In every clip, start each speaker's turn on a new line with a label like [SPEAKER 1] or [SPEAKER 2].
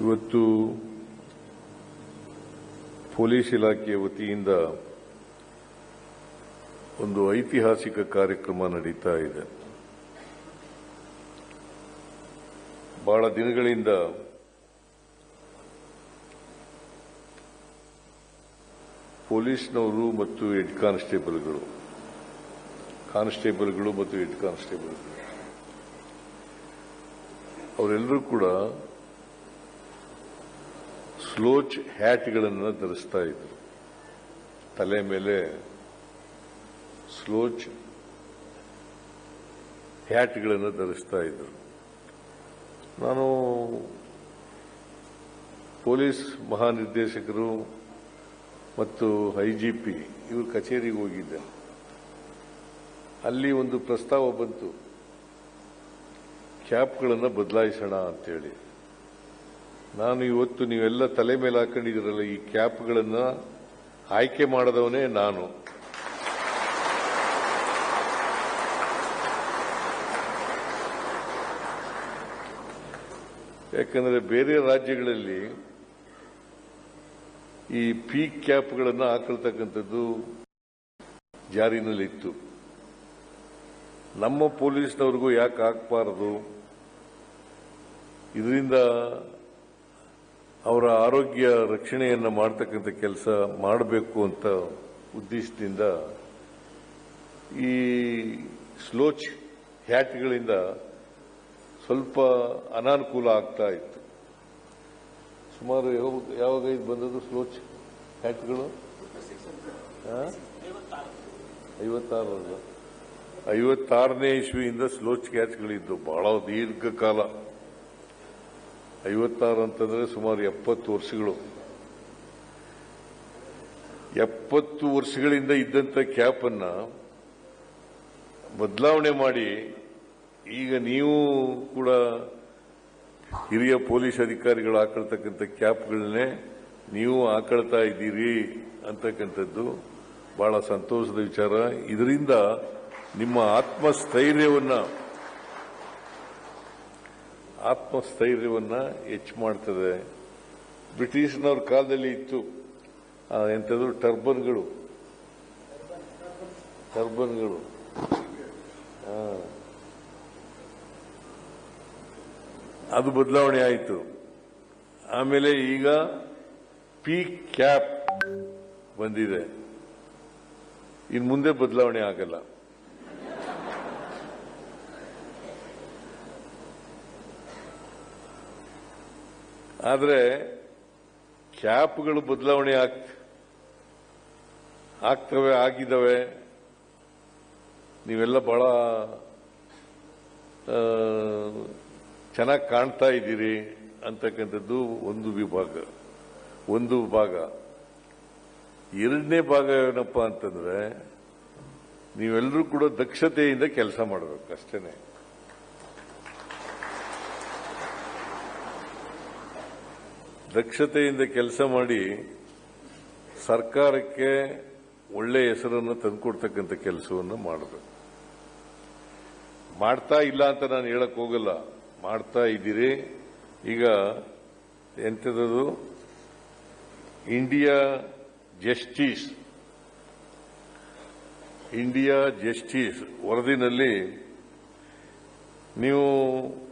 [SPEAKER 1] ಇವತ್ತು ಪೊಲೀಸ್ ಇಲಾಖೆಯ ವತಿಯಿಂದ ಒಂದು ಐತಿಹಾಸಿಕ ಕಾರ್ಯಕ್ರಮ ನಡೀತಾ ಇದೆ. ಬಹಳ ದಿನಗಳಿಂದ ಪೊಲೀಸ್ನವರು ಮತ್ತು ಹೆಡ್ ಕಾನ್ಸ್ಟೇಬಲ್ಗಳು ಕಾನ್ಸ್ಟೇಬಲ್ಗಳು ಮತ್ತು ಹೆಡ್ ಕಾನ್ಸ್ಟೇಬಲ್ಗಳು, ಅವರೆಲ್ಲರೂ ಕೂಡ ಸ್ಲೋಚ್ ಹ್ಯಾಟ್ಗಳನ್ನು ಧರಿಸ್ತಾ ಇದ್ರು. ತಲೆ ಮೇಲೆ ಸ್ಲೋಚ್ ಹ್ಯಾಟ್ಗಳನ್ನು ಧರಿಸ್ತಾ ಇದ್ರು. ನಾನು ಪೊಲೀಸ್ ಮಹಾನಿರ್ದೇಶಕರು ಮತ್ತು ಐಜಿಪಿ, ಇವರು ಕಚೇರಿಗೆ ಹೋಗಿದ್ದೆ. ಅಲ್ಲಿ ಒಂದು ಪ್ರಸ್ತಾವ ಬಂತು. ಕ್ಯಾಪ್ಗಳನ್ನು ಬದಲಾಯಿಸೋಣ ಅಂತೇಳಿ. ನಾನು ಇವತ್ತು ನೀವೆಲ್ಲ ತಲೆ ಮೇಲೆ ಹಾಕೊಂಡಿದ್ದೀರಲ್ಲ, ಈ ಕ್ಯಾಪ್ಗಳನ್ನು ಆಯ್ಕೆ ಮಾಡದವನೇ ನಾನು. ಯಾಕಂದರೆ ಬೇರೆ ರಾಜ್ಯಗಳಲ್ಲಿ ಈ ಪೀಕ್ ಕ್ಯಾಪ್ಗಳನ್ನು ಹಾಕೊಳ್ತಕ್ಕಂಥದ್ದು ಜಾರಿನಲ್ಲಿತ್ತು. ನಮ್ಮ ಪೊಲೀಸ್ನವ್ರಿಗೂ ಯಾಕೆ ಹಾಕಬಾರದು? ಇದರಿಂದ ಅವರ ಆರೋಗ್ಯ ರಕ್ಷಣೆಯನ್ನು ಮಾಡ್ತಕ್ಕಂಥ ಕೆಲಸ ಮಾಡಬೇಕು ಅಂತ ಉದ್ದೇಶದಿಂದ ಈ ಸ್ಲೋಚ್ ಹ್ಯಾಟ್ಗಳಿಂದ ಸ್ವಲ್ಪ ಅನಾನುಕೂಲ ಆಗ್ತಾ ಇತ್ತು. ಸುಮಾರು ಯಾವಾಗ- ಇದು ಬಂದದ್ದು ಸ್ಲೋಚ್ ಹ್ಯಾಟ್ಗಳು? ಆ? ಐವತ್ತಾರರಲ್ಲಿ ಐವತ್ತಾರನೇ ಇಸ್ವಿಯಿಂದ ಸ್ಲೋಚ್ ಕ್ಯಾಚ್ಗಳಿದ್ದು ಬಹಳ ದೀರ್ಘಕಾಲ. ಐವತ್ತಾರು ಅಂತಂದ್ರೆ ಸುಮಾರು ಎಪ್ಪತ್ತು ವರ್ಷಗಳು. ಎಪ್ಪತ್ತು ವರ್ಷಗಳಿಂದ ಇದ್ದಂತ ಕ್ಯಾಪ್ ಅನ್ನ ಬದಲಾವಣೆ ಮಾಡಿ ಈಗ ನೀವು ಕೂಡ ಹಿರಿಯ ಪೊಲೀಸ್ ಅಧಿಕಾರಿಗಳು ಹಾಕೊಳ್ತಕ್ಕಂಥ ಕ್ಯಾಪ್ಗಳನ್ನೇ ನೀವು ಹಾಕೊಳ್ತಾ ಇದ್ದೀರಿ ಅಂತಕ್ಕಂಥದ್ದು ಬಹಳ ಸಂತೋಷದ ವಿಚಾರ. ಇದರಿಂದ ನಿಮ್ಮ ಆತ್ಮಸ್ಥೈರ್ಯವನ್ನ ಆತ್ಮಸ್ಥೈರ್ಯವನ್ನ ಹೆಚ್ಚು ಮಾಡ್ತದೆ. ಬ್ರಿಟಿಷ್ನವ್ರ ಕಾಲದಲ್ಲಿ ಇತ್ತು. ಎಂಥದ್ದು? ಟರ್ಬನ್ಗಳು. ಟರ್ಬನ್ಗಳು. ಅದು ಬದಲಾವಣೆ ಆಯಿತು. ಆಮೇಲೆ ಈಗ ಪಿ ಕ್ಯಾಪ್ ಬಂದಿದೆ. ಇನ್ನು ಮುಂದೆ ಬದಲಾವಣೆ ಆಗಲ್ಲ. ಆದರೆ ಕ್ಯಾಪ್ಗಳು ಬದಲಾವಣೆ ಆಗ್ತ ಆಗ್ತವೆ, ಆಗಿದ್ದಾವೆ. ನೀವೆಲ್ಲ ಬಹಳ ಚೆನ್ನಾಗಿ ಕಾಣ್ತಾ ಇದ್ದೀರಿ ಅಂತಕ್ಕಂಥದ್ದು ಒಂದು ವಿಭಾಗ. ಒಂದು ಭಾಗ. ಎರಡನೇ ಭಾಗ ಏನಪ್ಪ ಅಂತಂದ್ರೆ ನೀವೆಲ್ಲರೂ ಕೂಡ ದಕ್ಷತೆಯಿಂದ ಕೆಲಸ ಮಾಡಬೇಕು ಅಷ್ಟೇನೆ. ದಕ್ಷತೆಯಿಂದ ಕೆಲಸ ಮಾಡಿ ಸರ್ಕಾರಕ್ಕೆ ಒಳ್ಳೆ ಹೆಸರನ್ನು ತಂದುಕೊಡ್ತಕ್ಕಂಥ ಕೆಲಸವನ್ನು ಮಾಡಬೇಕು. ಮಾಡ್ತಾ ಇಲ್ಲ ಅಂತ ನಾನು ಹೇಳಕ್ ಹೋಗಲ್ಲ. ಮಾಡ್ತಾ ಇದ್ದೀರಿ. ಈಗ ಎಂಥದ್ದು? India justice. ಇಂಡಿಯಾ ಜಸ್ಟಿಸ್ ವರದಿನಲ್ಲಿ ನೀವು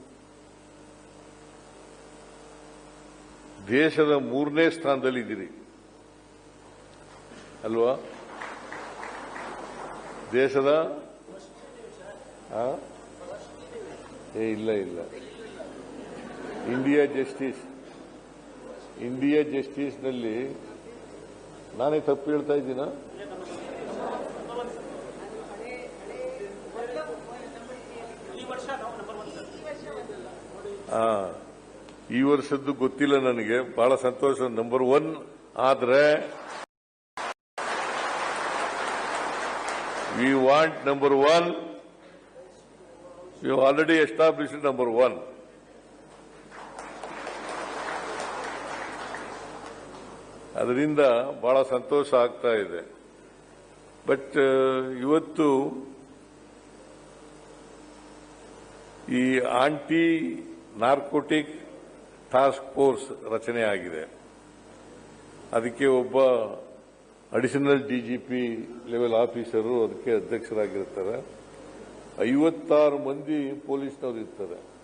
[SPEAKER 1] ದೇಶದ ಮೂರನೇ ಸ್ಥಾನದಲ್ಲಿದ್ದೀರಿ ಅಲ್ವಾ? ದೇಶದ? ಏ ಇಲ್ಲ ಇಲ್ಲ. India justice. ಇಂಡಿಯಾ ಜಸ್ಟಿಸ್ನಲ್ಲಿ ನಾನೇ ತಪ್ಪು ಹೇಳ್ತಾ ಇದ್ದೀನಾ? ಆ, ಈ ವರ್ಷದ್ದು ಗೊತ್ತಿಲ್ಲ ನನಗೆ. ಬಹಳ ಸಂತೋಷ ನಂಬರ್ ಒನ್ ಆದರೆ we want number one you already establish number one ಅದರಿಂದ ಬಹಳ ಸಂತೋಷ ಆಗ್ತಾ ಇದೆ. ಬಟ್ ಇವತ್ತು ಈ ಆಂಟಿ ನಾರ್ಕೋಟಿಕ್ ಟಾಸ್ಕ್ ಫೋರ್ಸ್ ರಚನೆ ಆಗಿದೆ. ಅದಕ್ಕೆ ಒಬ್ಬ ಅಡಿಷನಲ್ ಡಿಜಿಪಿ ಲೆವೆಲ್ ಆಫೀಸರು ಅದಕ್ಕೆ ಅಧ್ಯಕ್ಷರಾಗಿರ್ತಾರೆ. ಐವತ್ತಾರು ಮಂದಿ ಪೊಲೀಸ್ನವರು ಇರ್ತಾರೆ.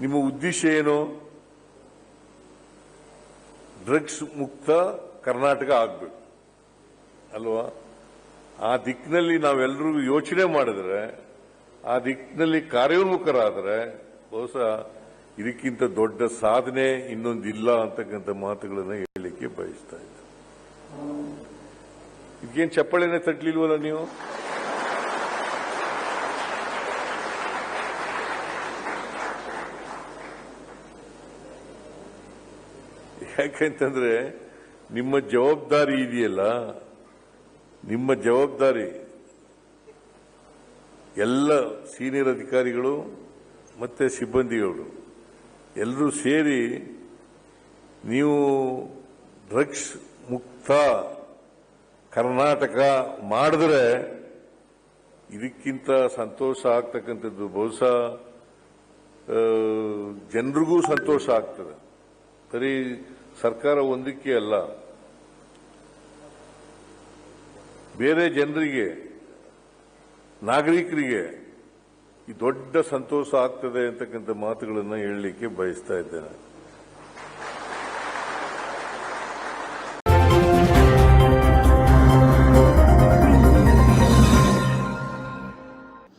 [SPEAKER 1] ನಿಮ್ಮ ಉದ್ದೇಶ ಏನು? ಡ್ರಗ್ಸ್ ಮುಕ್ತ ಕರ್ನಾಟಕ ಆಗಬೇಕು. ಅಲ್ವಾ? ಆ ದಿಕ್ಕಿನಲ್ಲಿ ನಾವೆಲ್ಲರೂ ಯೋಚನೆ ಮಾಡಿದ್ರೆ ಆ ದಿಕ್ಕಿನಲ್ಲಿ ಕಾರ್ಯೋನ್ಮುಖರಾದರೆ ಬಹುಶಃ ಇದಕ್ಕಿಂತ ದೊಡ್ಡ ಸಾಧನೆ ಇನ್ನೊಂದಿಲ್ಲ ಅಂತಕ್ಕಂಥ ಮಾತುಗಳನ್ನು ಹೇಳಲಿಕ್ಕೆ ಬಯಸ್ತಾ ಇದ್ದೆ. ಇದಕ್ಕೇನು ಚಪ್ಪಳೆನೇ ತಟ್ಲಿಲ್ವಲ್ಲ ನೀವು? ಯಾಕೆಂತಂದ್ರೆ ನಿಮ್ಮ ಜವಾಬ್ದಾರಿ ಇದೆಯಲ್ಲ, ನಿಮ್ಮ ಜವಾಬ್ದಾರಿ ಎಲ್ಲ ಸೀನಿಯರ್ ಅಧಿಕಾರಿಗಳು ಮತ್ತು ಸಿಬ್ಬಂದಿಗಳು ಎಲ್ಲರೂ ಸೇರಿ ನೀವು ಡ್ರಗ್ಸ್ ಮುಕ್ತ ಕರ್ನಾಟಕ ಮಾಡಿದ್ರೆ ಇದಕ್ಕಿಂತ ಸಂತೋಷ ಆಗ್ತಕ್ಕಂಥದ್ದು ಬಹುಶಃ ಜನರಿಗೂ ಸಂತೋಷ ಆಗ್ತದೆ. ಸರಿ ಸರ್ಕಾರ ಒಂದಕ್ಕೆ ಅಲ್ಲ. ಬೇರೆ ಜನರಿಗೆ ನಾಗರಿಕರಿಗೆ ಈ ದೊಡ್ಡ ಸಂತೋಷ ಆಗ್ತದೆ ಅಂತಕ್ಕಂಥ ಮಾತುಗಳನ್ನು ಹೇಳಲಿಕ್ಕೆ ಬಯಸ್ತಾ ಇದ್ದೇನೆ.